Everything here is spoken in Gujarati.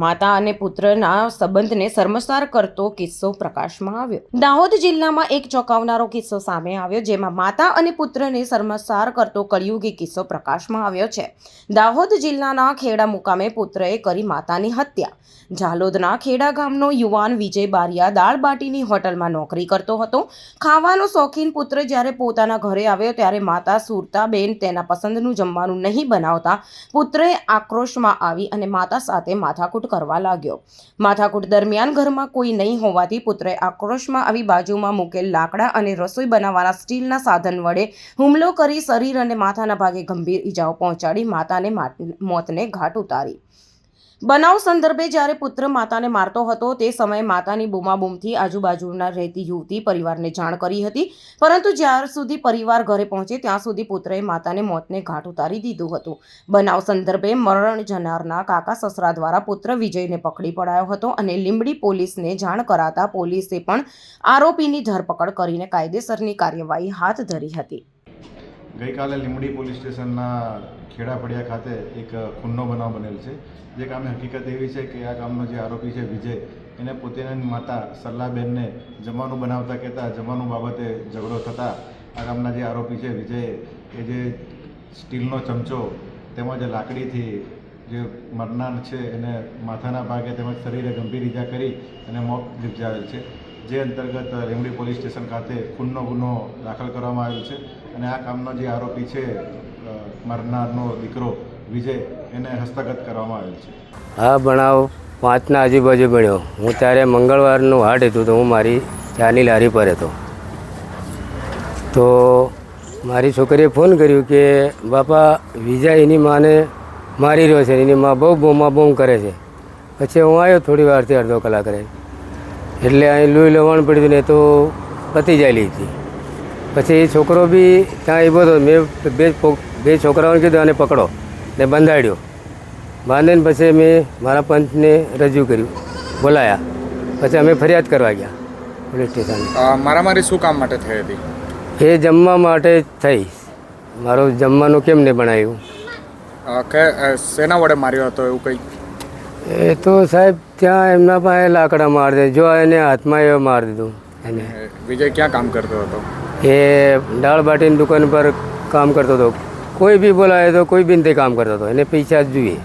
માતા અને પુત્રના સંબંધને શર્મસાર કરતો કિસ્સો પ્રકાશમાં આવ્યો. દાહોદ જિલ્લામાં એક ચોંકાવનારો કિસ્સો સામે આવ્યો, જેમાં માતા અને પુત્રને શર્મસાર કરતો કળિયુગી કિસ્સો પ્રકાશમાં આવ્યો છે. દાહોદ જિલ્લાના ખેડા મુકામે પુત્રએ કરી માતાની હત્યા. ઝાલોદના ખેડા ગામનો યુવાન વિજય બારિયા દાળ બાટીની હોટલમાં નોકરી કરતો હતો. ખાવાનો શોખીન પુત્ર જ્યારે પોતાના ઘરે આવ્યો ત્યારે માતા સુરતાબેન તેના પસંદનું જમવાનું નહીં બનાવતા પુત્રએ આક્રોશમાં આવી અને માતા સાથે માથાકૂટ કરવા લાગ્યો. માથાકૂટ દરમિયાન ઘરમાં કોઈ નહીં હોવાથી પુત્રે આક્રોશમાં આવી બાજુમાં મૂકેલ લાકડા અને રસોઈ બનાવવાના સ્ટીલના સાધન વડે હુમલો કરી શરીર અને માથાના ભાગે ગંભીર ઈજાઓ પહોંચાડી માતાને મોતને ઘાટ ઉતારી. બનાવ સંદર્ભે જ્યારે પુત્ર માતાને મારતો હતો, તે સમયે માતાની બૂમાબૂમથી આજુબાજુના રહેતી યુવતી પરિવારને જાણ કરી હતી. પરંતુ જ્યાર સુધી પરિવાર ઘરે પહોંચે, ત્યાં સુધી પુત્રએ માતાને મોતને ઘાટ ઉતારી દીધું હતું. બનાવ સંદર્ભે મરણ જનારના કાકા સસરા દ્વારા પુત્ર વિજયને પકડી પડાયો હતો અને લીંબડી પોલીસને જાણ કરાતા પોલીસે પણ આરોપીની ધરપકડ કરીને કાયદેસરની કાર્યવાહી હાથ ધરી હતી. ગઈકાલે લીંબડી પોલીસ સ્ટેશનના ખેડા પડિયા ખાતે એક ખૂનનો બનાવ બનેલ છે. જે કામની હકીકત એવી છે કે આ કામનો જે આરોપી છે વિજય, એને પોતાની માતા સરલાબેનને જમવાનું બનાવતા કહેતા જમવાનું બાબતે ઝઘડો થતાં આ કામના જે આરોપી છે વિજય, એ જે સ્ટીલનો ચમચો તેમજ લાકડીથી જે મરનાર છે એને માથાના ભાગે તેમજ શરીરે ગંભીર ઈજા કરી અને મોત નિપજાવેલ છે. જે અંતર્ગત રેમડી પોલીસ સ્ટેશન ખાતે ખૂનનો ગુનો દાખલ કરવામાં આવેલ છે અને આ કામનો જે આરોપી છે મરનારનો દીકરો વિજય, એને હસ્તગત કરવામાં આવેલ છે. આ બનાવ પાંચના આજુબાજુ બન્યો હું ત્યારે મંગળવારનું હાટ હતું, તો હું મારી ચાની લારી પર હતો. તો મારી છોકરીએ ફોન કર્યો કે, બાપા, વિજય એની માને મારી રહ્યો છે એની મા બહુ બૂમા બોમ કરે છે. પછી હું આવ્યો થોડી વારથી અડધો કલાક રહી. એટલે અહીં લોહી લવાણ પડ્યું ને તો પતી જાયેલી હતી. પછી એ છોકરો બી ત્યાં એ બધો મેં બે બે છોકરાઓને કીધું આને પકડો ને બંધાડ્યો. બાંધીને પછી મેં મારા પંચને રજૂ કર્યું. બોલાયા. પછી અમે ફરિયાદ કરવા ગયા પોલીસ સ્ટેશન. મારામારી શું કામ માટે થઈ હતી? એ જમવા માટે થઈ. મારું જમવાનું કેમ નહીં બનાવ્યું? શેના વડે માર્યો હતો એવું કંઈ એ તો સાહેબ ત્યાં એમના પાસે લાકડા મારી દે. જો એને હાથમાં એ માર દીધું એને. વિજય ક્યાં કામ કરતો હતો? એ દાળ બાટીની દુકાન પર કામ કરતો હતો. કોઈ બી બોલાવે તો કોઈ બી કામ કરતો હતો. એને પૈસા જ જોઈએ.